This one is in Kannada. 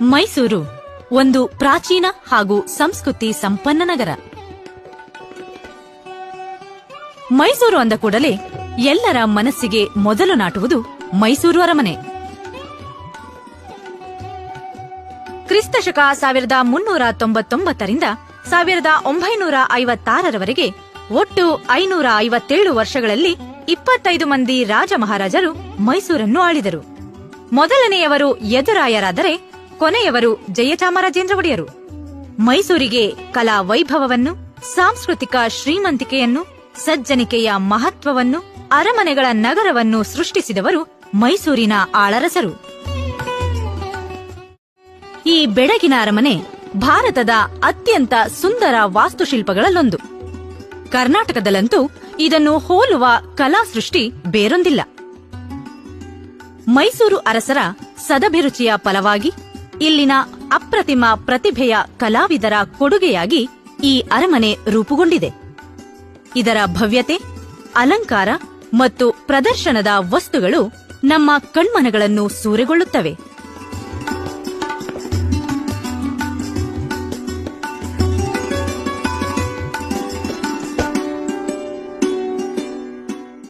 ಮೈಸೂರು, ಒಂದು ಪ್ರಾಚೀನ ಹಾಗೂ ಸಂಸ್ಕೃತಿ ಸಂಪನ್ನ ನಗರ. ಮೈಸೂರು ಅಂದ ಕೂಡಲೇ ಎಲ್ಲರ ಮನಸ್ಸಿಗೆ ಮೊದಲು ನಾಟುವುದು ಮೈಸೂರು ಅರಮನೆ. ಕ್ರಿಸ್ತಶಕ ಸಾವಿರದ ಮುನ್ನೂರ ತೊಂಬತ್ತೊಂಬತ್ತರಿಂದ ಸಾವಿರದ ಒಂಬೈನೂರ ಐವತ್ತಾರರವರೆಗೆ ಒಟ್ಟು ಐನೂರ ಐವತ್ತೇಳು ವರ್ಷಗಳಲ್ಲಿ ಇಪ್ಪತ್ತೈದು ಮಂದಿ ರಾಜ ಮಹಾರಾಜರು ಮೈಸೂರನ್ನು ಆಳಿದರು. ಮೊದಲನೆಯವರು ಯದುರಾಯರಾದರೆ ಕೊನೆಯವರು ಜಯಚಾಮರಾಜೇಂದ್ರ ಒಡೆಯರು ಮೈಸೂರಿಗೆ ಕಲಾ ವೈಭವವನ್ನು, ಸಾಂಸ್ಕೃತಿಕ ಶ್ರೀಮಂತಿಕೆಯನ್ನು, ಸಜ್ಜನಿಕೆಯ ಮಹತ್ವವನ್ನು, ಅರಮನೆಗಳ ನಗರವನ್ನು ಸೃಷ್ಟಿಸಿದವರು ಮೈಸೂರಿನ ಆಳರಸರು. ಈ ಬೆಡಗಿನ ಅರಮನೆ ಭಾರತದ ಅತ್ಯಂತ ಸುಂದರ ವಾಸ್ತುಶಿಲ್ಪಗಳಲ್ಲೊಂದು. ಕರ್ನಾಟಕದಲ್ಲಂತೂ ಇದನ್ನು ಹೋಲುವ ಕಲಾ ಸೃಷ್ಟಿ ಬೇರೊಂದಿಲ್ಲ. ಮೈಸೂರು ಅರಸರ ಸದಭಿರುಚಿಯ ಫಲವಾಗಿ ಇಲ್ಲಿನ ಅಪ್ರತಿಮ ಪ್ರತಿಭೆಯ ಕಲಾವಿದರ ಕೊಡುಗೆಯಾಗಿ ಈ ಅರಮನೆ ರೂಪುಗೊಂಡಿದೆ. ಇದರ ಭವ್ಯತೆ, ಅಲಂಕಾರ ಮತ್ತು ಪ್ರದರ್ಶನದ ವಸ್ತುಗಳು ನಮ್ಮ ಕಣ್ಮನಗಳನ್ನು ಸೂರೆಗೊಳ್ಳುತ್ತವೆ.